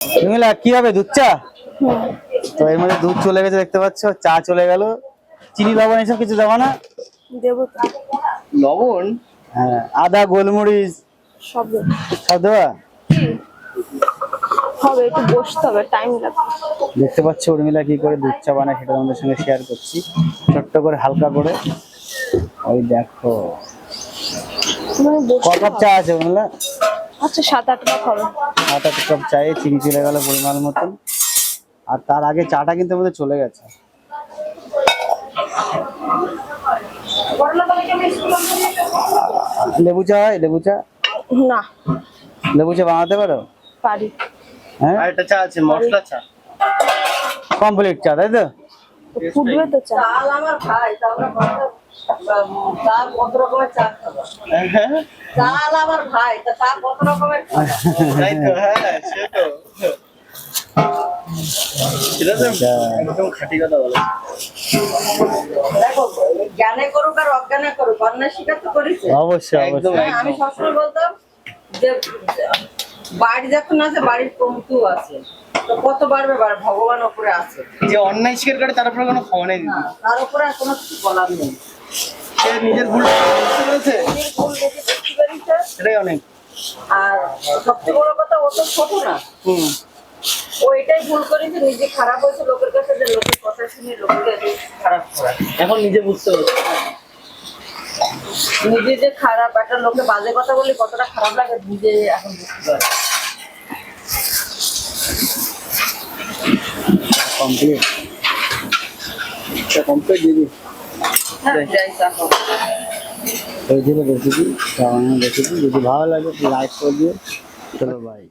রুমিলা কি হবে দুধ চা? তো এর মধ্যে দুধ চলে গেছে দেখতে পাচ্ছ চা চলে গেল। চিনি লবণ এসব কিছু দেবো না? দেবো লবণ? হ্যাঁ আদা গোলমরিচ সব দেবো। সব দেওয়া হবে একটু বসতে হবে টাইম লাগবে। দেখতে পাচ্ছ উর্মিলা কি করে দুধ চা বানায় সেটা আমাদের সঙ্গে শেয়ার করছি। ছোট্ট করে হালকা করে। ওই দেখো। মানে ক কাপ চা আছে উর্মিলা? আচ্ছা সাত আট কাপ হবে। আট আট কাপ চায়ে চিনি চলে গেল পরিমাণ মতন। আর তার আগে চাটা কিন্তু আমাদের চলে গেছে। লেবু চা হয়? লেবু চা? না। লেবু চা বানাতে পারো? পারি। হ্যাঁ? আর একটা চা আছে মশলা চা। কমপ্লিট চা তাই তো? ফুটবে তো চা। আমার ভাই তাহলে চা কত রকমের চা? চাল আমার ভাই তা চা কত রকমের তাই তো হ্যাঁ সে তো। হ্যাঁ, আমি সবসময় বলতাম যে বাড়ি যখন আছে বাড়ির কমতু আছে। তো কত বাড়বে বাড়বে ভগবান ওপরে আছে। যে অন্যায় স্বীকার করে তার উপরে কোনো ক্ষমা নেই। তার উপরে আর কোনো কিছু বলার নেই। সে নিজের ভুল বুঝতে পেরেছে অনেক। আর সবচেয়ে বড় কথা ও তো ছোট না। হুম। ও এটাই ভুল করেছে নিজে খারাপ হয়েছে লোকের কাছে যে লোকের কথা শুনে লোককে খারাপ করা। এখন নিজে বুঝতে পারছে। নিজে যে খারাপ একটা লোকে বাজে কথা বলে কতটা খারাপ লাগে নিজে এখন বুঝতে পারে কমপ্লিট কমপ্লিট দিদি। এই ছিল রেসিপি যদি ভালো লাগে লাইক করে দিও। চলো বাই